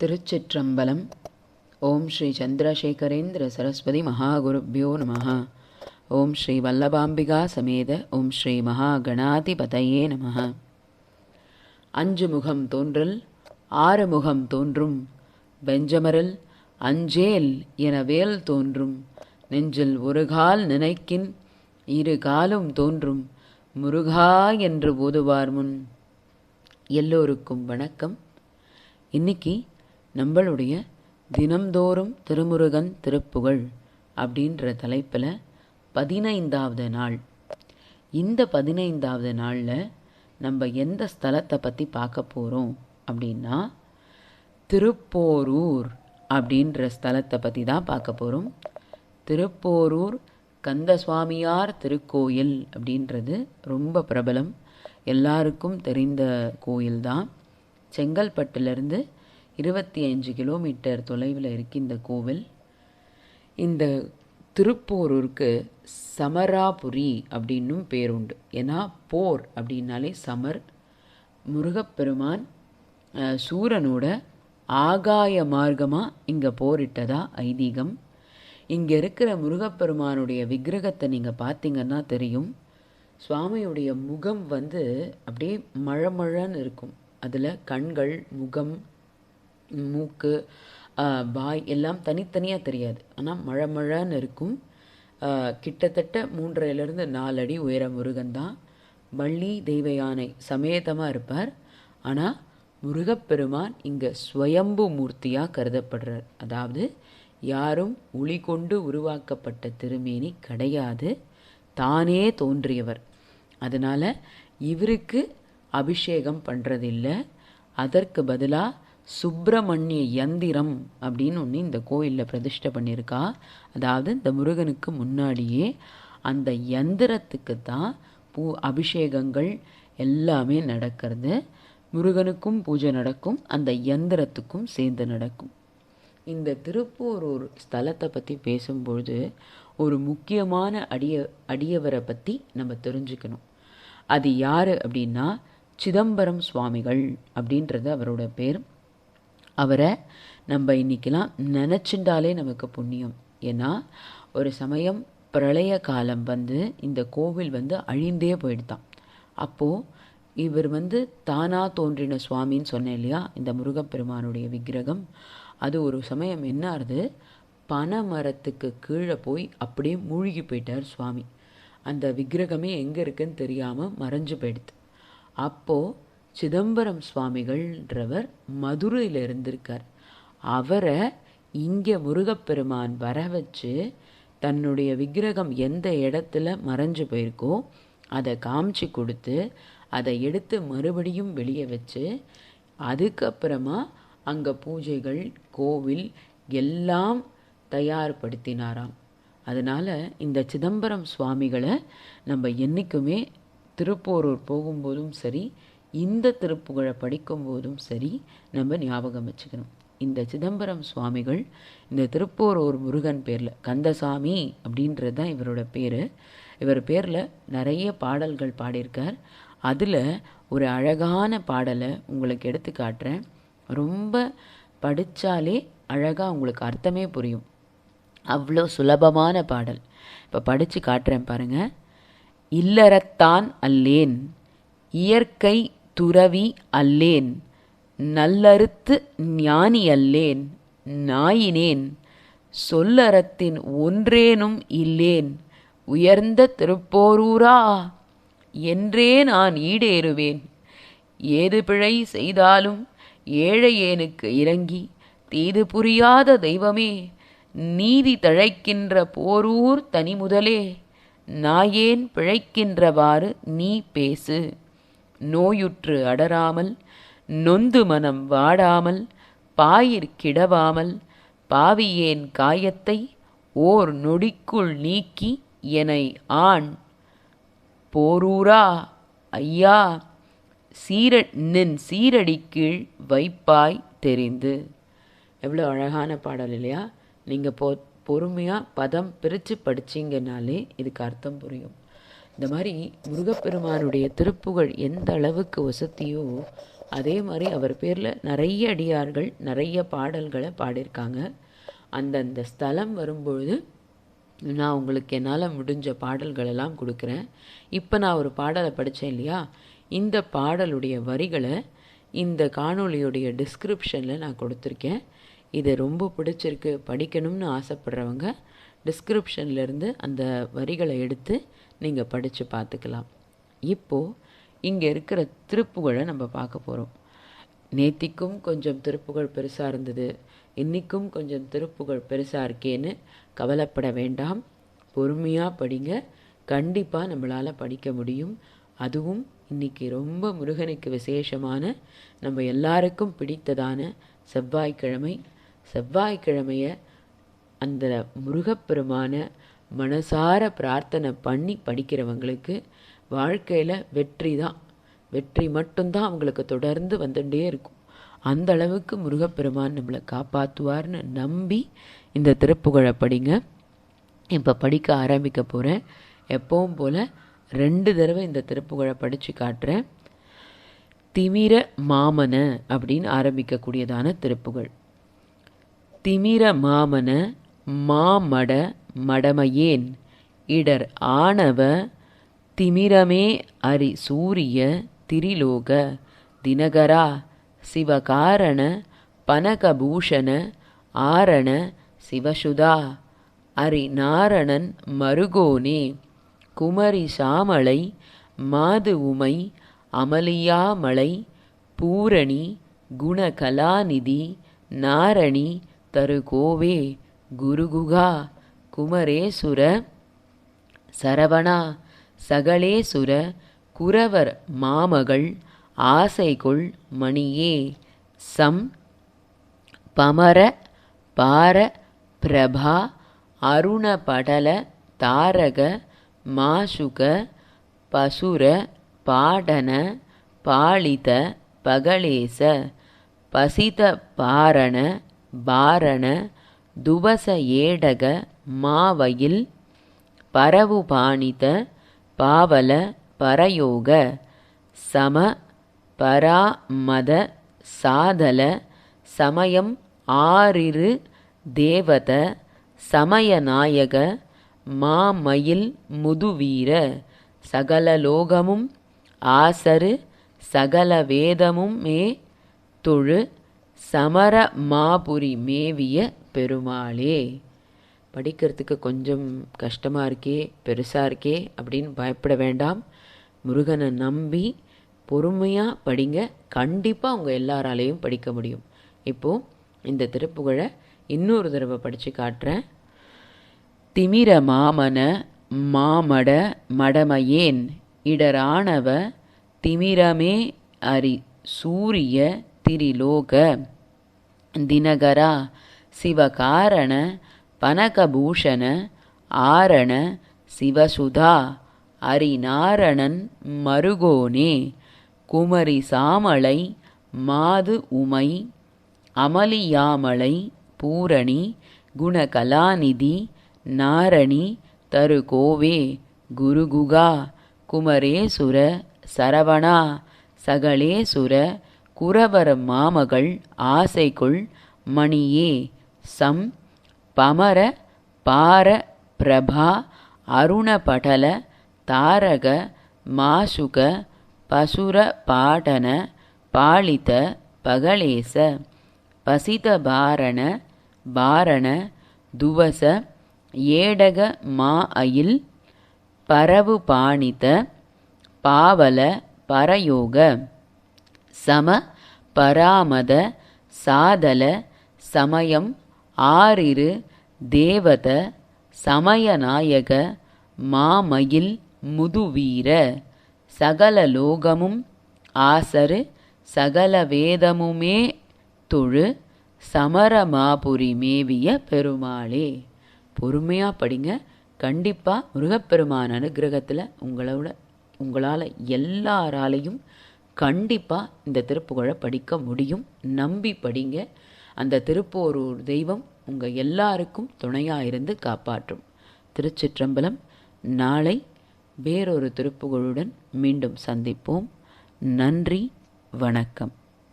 திருச்சிற்றம்பலம். ஓம் ஸ்ரீ சந்திரசேகரேந்திர சரஸ்வதி மகாகுருப்பியோ நம ஓம் ஸ்ரீ வல்லபாம்பிகா சமேத ஓம் ஸ்ரீ மகா கணாதிபதையே நமः அஞ்சு முகம் தோன்றல் ஆறு முகம் தோன்றும். வெஞ்சமரல் அஞ்சேல் என வேல் தோன்றும். நெஞ்சில் ஒரு கால் நினைக்கின் இரு காலும் தோன்றும். முருகா என்று ஓதுவார் முன். எல்லோருக்கும் வணக்கம். இன்னைக்கு நம்மளுடைய தினம்தோறும் திருமுருகன் திருப்புகழ் அப்படின்ற தலைப்பில் பதினைந்தாவது நாள். இந்த பதினைந்தாவது நாளில் நம்ம எந்த ஸ்தலத்தை பற்றி பார்க்க போகிறோம் அப்படின்னா திருப்போரூர் அப்படின்ற ஸ்தலத்தை பற்றி தான் பார்க்க போகிறோம் திருப்போரூர் கந்தசுவாமியார் திருக்கோயில் அப்படின்றது ரொம்ப பிரபலம். எல்லாருக்கும் தெரிந்த கோயில் தான் செங்கல்பட்டுலேருந்து இருபத்தி அஞ்சு கிலோமீட்டர் தொலைவில் இருக்கு இந்த கோவில். இந்த திருப்போரூருக்கு சமராபுரி அப்படின்னும் பேருண்டு ஏன்னா போர் அப்படின்னாலே சமர் முருகப்பெருமான் சூரனோட ஆகாய மார்க்கமாக இங்கே போரிட்டதா ஐதீகம். இங்கே இருக்கிற முருகப்பெருமானுடைய விக்கிரகத்தை நீங்கள் பார்த்தீங்கன்னா தெரியும். சுவாமியுடைய முகம் வந்து அப்படியே மழமழன்னு இருக்கும். அதில் கண்கள் முகம் மூக்கு பாய் வாய் எல்லாம் தனித்தனியாக தெரியாது. ஆனால் மழமழன்னு இருக்கும். கிட்டத்தட்ட மூன்றரைலேருந்து நாலு அடி உயர முருகன் தான். வள்ளி தெய்வ யானை சமேதமாக இருப்பார். ஆனால் முருகப்பெருமான் இங்கே ஸ்வயம்பு மூர்த்தியாக கருதப்படுறார். அதாவது யாரும் ஒளி கொண்டு உருவாக்கப்பட்ட திருமேனி கிடையாது. தானே தோன்றியவர். அதனால் இவருக்கு அபிஷேகம் பண்ணுறதில்ல அதற்கு பதிலாக சுப்பிரமணிய யந்திரம் அப்படின்னு ஒன்று இந்த கோயிலில் பிரதிஷ்டை பண்ணியிருக்கா. அதாவது இந்த முருகனுக்கு முன்னாடியே அந்த யந்திரத்துக்கு தான் பூ அபிஷேகங்கள் எல்லாமே நடக்கிறது. முருகனுக்கும் பூஜை நடக்கும் அந்த யந்திரத்துக்கும் சேர்ந்து நடக்கும். இந்த திருப்போரூர் ஸ்தலத்தை பற்றி பேசும்பொழுது ஒரு முக்கியமான அடிய அடியவரை பற்றி நம்ம தெரிஞ்சுக்கணும். அது யார் அப்படின்னா சிதம்பரம் சுவாமிகள் அப்படின்றது அவரோட பேர். அவரை நம்ம இன்னைக்கெல்லாம் நினச்சிண்டாலே நமக்கு புண்ணியம். ஏன்னா ஒரு சமயம் பிரளய காலம் வந்து இந்த கோவில் வந்து அழிந்தே போயிடுதான். அப்போது இவர் வந்து தானாக தோன்றின சுவாமின்னு சொன்னேன் இல்லையா? இந்த முருகப்பெருமானுடைய விக்கிரகம். அது ஒரு சமயம் என்ன ஆகுது பனை மரத்துக்கு கீழே போய் அப்படியே மூழ்கி போயிட்டார் சுவாமி. அந்த விக்கிரகமே எங்கே இருக்குன்னு தெரியாமல் மறைஞ்சு போயிடுது. அப்போது சிதம்பரம் சுவாமிகள்ன்றவர் மதுரையில் இருந்திருக்கார். அவரை இங்கே முருகப்பெருமான் வர வச்சு தன்னுடைய விக்கிரகம் எந்த இடத்துல மறைஞ்சு போயிருக்கோ அதை காமிச்சு கொடுத்து அதை எடுத்து மறுபடியும் வெளியே வச்சு அதுக்கப்புறமா அங்கே பூஜைகள் கோவில் எல்லாம் தயார்படுத்தினாராம். அதனால் இந்த சிதம்பரம் சுவாமிகளை நம்ம என்றைக்குமே திருப்போரூர் போகும்போதும் சரி இந்த திருப்புகழை படிக்கும் போதும் சரி நம்ம ஞாபகம் வச்சுக்கணும். இந்த சிதம்பரம் சுவாமிகள் இந்த திருப்போரூர் முருகன் பேரில் கந்தசாமி அப்படின்றது தான் இவரோட பேர். இவர் பேரில் நிறைய பாடல்கள் பாடியிருக்கார். அதில் ஒரு அழகான பாடலை உங்களுக்கு எடுத்து காட்டுறேன். ரொம்ப படித்தாலே அழகாக உங்களுக்கு அர்த்தமே புரியும். அவ்வளோ சுலபமான பாடல். இப்போ படித்து காட்டுறேன் பாருங்க. இல்லறத்தான் அல்லேன் இயற்கை துறவி அல்லேன் நல்லறுத்து ஞானி அல்லேன் நாயினேன் சொல்லறத்தின் ஒன்றேனும் இல்லேன் உயர்ந்த திருப்போரூரா என்றே நான் ஈடேறுவேன். ஏது பிழை செய்தாலும் ஏழையேனுக்கு இறங்கி தீது புரியாத தெய்வமே நீதி தழைக்கின்ற போரூர் தனி முதலே நாயேன் பிழைக்கின்றவாறு நீ பேசு. நோயுற்று அடராமல் நொந்து மனம் வாடாமல் பாயிற் கிடவாமல் பாவியேன் காயத்தை ஓர் நொடிக்குள் நீக்கி எனை ஆண் போரூரா ஐயா சீர நின் சீரடி கீழ் வைப்பாய் தெரிந்து. எவ்வளோ அழகான பாடல் இல்லையா? நீங்கள் பொ பொறுமையாக பதம் பிரித்து படிச்சிங்கனாலே இதுக்கு அர்த்தம் புரியும். இந்த மாதிரி முருகப்பெருமானுடைய திருப்புகழ் எந்த அளவுக்கு வசதியோ அதே மாதிரி அவர் பேரில் நிறைய அடியார்கள் நிறைய பாடல்களை பாடியிருக்காங்க. அந்தந்த ஸ்தலம் வரும்பொழுது நான் உங்களுக்கு என்னால் முடிஞ்ச பாடல்களெல்லாம் கொடுக்குறேன். இப்போ நான் ஒரு பாடலை படித்தேன் இல்லையா? இந்த பாடலுடைய வரிகளை இந்த காணொளியுடைய டிஸ்கிரிப்ஷனில் நான் கொடுத்துருக்கேன். இது ரொம்ப பிடிச்சிருக்கு படிக்கணும்னு ஆசைப்படுறவங்க டிஸ்கிரிப்ஷன்லேருந்து அந்த வரிகளை எடுத்து நீங்கள் படித்து பார்த்துக்கலாம். இப்போது இங்கே இருக்கிற திருப்புகழை நம்ம பார்க்க போகிறோம் நேத்திக்கும் கொஞ்சம் திருப்புகழ் பெருசாக இருந்தது. இன்றைக்கும் கொஞ்சம் திருப்புகழ் பெருசாக இருக்கேன்னு கவலைப்பட வேண்டாம். பொறுமையாக படிங்க. கண்டிப்பாக நம்மளால் படிக்க முடியும். அதுவும் இன்றைக்கி ரொம்ப முருகனுக்கு விசேஷமான நம்ம எல்லாருக்கும் பிடித்ததான செவ்வாய்க்கிழமை. செவ்வாய்க்கிழமையை அந்த முருகப்பெருமான மனசார பிரார்த்தனை பண்ணி படிக்கிறவங்களுக்கு வாழ்க்கையில் வெற்றி தான். வெற்றி மட்டும்தான் அவங்களுக்கு தொடர்ந்து வந்துட்டே இருக்கும். அந்த அளவுக்கு முருகப்பெருமான் நம்மளை காப்பாற்றுவார்னு நம்பி இந்த திருப்புகழை படிங்க. இப்போ படிக்க ஆரம்பிக்க போகிறேன் எப்பவும் போல் ரெண்டு தடவை இந்த திருப்புகழை படித்து காட்டுறேன். திமிர மாமன அப்படின்னு ஆரம்பிக்கக்கூடியதான திருப்புகழ். திமிர மாமன மாமட மடமையேன். இடர் ஆணவ திமிரமே அரி சூரிய திரிலோக. தினகரா சிவகாரண பனகபூஷண ஆரண சிவசுதா. அரி நாரணன் மருகோனே. குமரி சாமளை மாது உமை அமலியாமலை பூரணி குணகலாநிதி நாரணி தருகோவே. குருகுகா குமரேசுர சரவணா சகலேசுர குரவர் மாமகள் ஆசைகொள் மணியே. சம். பமர பார பிரபா அருணபடல தாரக மாசுக பசுர பாடன பாளித பகலேச பசித பாரண பாரண துவச ஏடக மாவயில் பரவுபாணித பாவல பரயோக சம பராமத சாதல சமயம் ஆறிரு தேவத சமயநாயக மாமயில் முதுவீர சகலலோகமும் ஆசரு சகல வேதமும் மே தொழு சமர மாபுரி மேவிய பெருமாளே படிக்கிறதுக்கு கொஞ்சம் கஷ்டமாக இருக்கே பெருசாக இருக்கே அப்படின்னு பயப்பட வேண்டாம். முருகனை நம்பி பொறுமையாக படிங்க. கண்டிப்பாக உங்கள் எல்லாராலையும் படிக்க முடியும். இப்போது இந்த திருப்புகழை இன்னொரு தடவை படித்து காட்டுறேன். திமிர மாமன மாமட மடமையேன் இடரானவ திமிரமே அரி சூரிய திரிலோக தினகரா சிவகாரண பனகபூஷண ஆரண சிவசுதா அரிநாரணன் மருகோனே குமரி சாமளை மாது உமை அமலியாமலை பூரணி குணகலாநிதி நாரணி தருகோவே குருகுகா குமரேசுர சரவணா சகலேசுர குரவர மாமகள் ஆசைக்குள் மணியே சம் பமர பார பிரபா அருணபடல தாரக மாசுக பசுர பாடன பாளித பகலேச பசிதபாரண பாரண துவச ஏடக மா அயில் பரவு பாணித பாவல பரயோக. சம பராமத சாதல சமயம் ஆரிரு தேவத சமயநாயக மாமயில் முதுவீர சகல லோகமும் ஆசரு சகல வேதமுமே தொழு சமரமாபுரி மேவிய பெருமாளே. பொறுமையாக படிங்க. கண்டிப்பாக முருகப்பெருமான் அனுகிரகத்தில் உங்களோட உங்களால் எல்லாராலையும் கண்டிப்பாக இந்த திருப்புகழை படிக்க முடியும். நம்பி படிங்க. அந்த திருப்போரூர் தெய்வம் உங்கள் எல்லாருக்கும் துணையாக இருந்து காப்பாற்றும். திருச்சிற்றம்பலம் நாளை வேறொரு திருப்புகழுடன் மீண்டும் சந்திப்போம். நன்றி வணக்கம்.